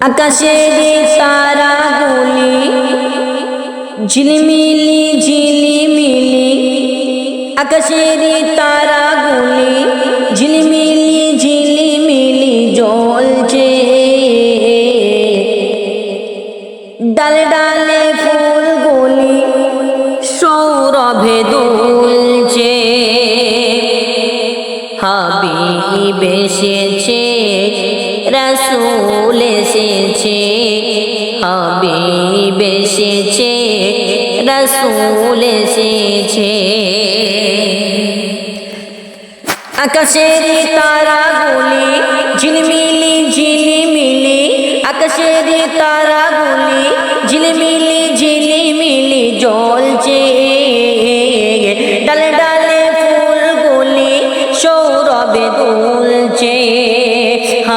আকাশের তারাগুলি ঝিলিমিলি ঝিলিমিলি। আকাশের তারাগুলি ঝিলিমিলি ঝিলিমিলি জ্বলছে। ডালে ডালে ফুলগুলি সৌরভে দুলছে। হাবিব এসেছে রসুল এসেছে হাবিব এসেছে রসুল এসেছে। আকাশের তারাগুলি ঝিলমিলি ঝিলিমিলি আকাশের তারাগুলি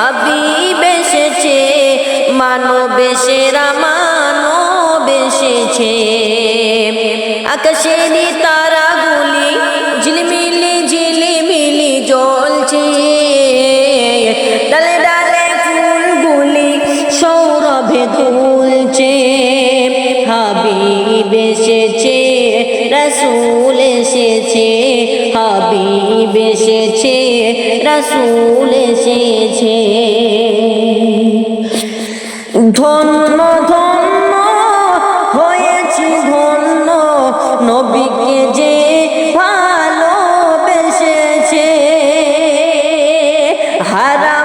হাবিব এসেছে, মানব সেরা মানব এসেছে। আকাশেরই তারাগুলি ঝিলমিলি ঝিলিমিলি জ্বলছে। ডালে ডালে ফুলগুলি সৌরভে দুলছে। হাবিব এসেছে, রসুল এসেছে, হাবিব এসেছে। রসুল এসেছে। ধন্য ধন্য হয়েছি ধন্য। নবীকে যে ভালোবেসেছে। হারাম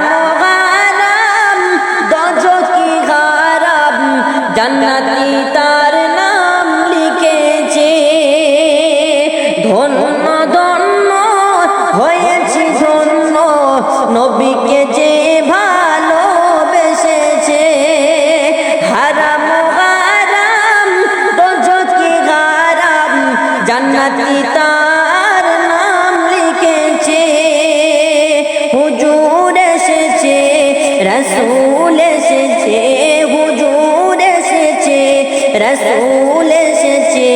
জান্নাতি তার নাম লিখেছে। হুজুর এসেছে, রসুল এসেছে, হুজুর এসেছে, রসুল এসেছে।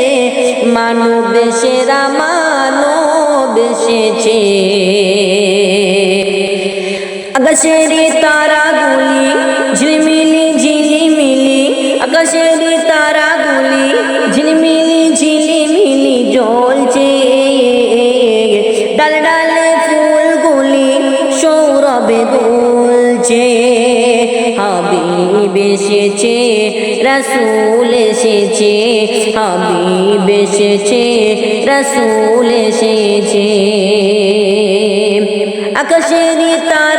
মানব সেরা মানব এসেছে। আকাশের তারাগুলি ঝিলমিলি, ঝিলিমিলি। আকাশের তারাগুলি ঝিলিমিলি। জ্বলছে ডাল ডালে ফুলগুলি সৌরভে দুলছে। হাবিব এসেছে, রসুল এসেছে। হাবিব এসেছে, রসুল এসেছে। আকাশের তারাগুলি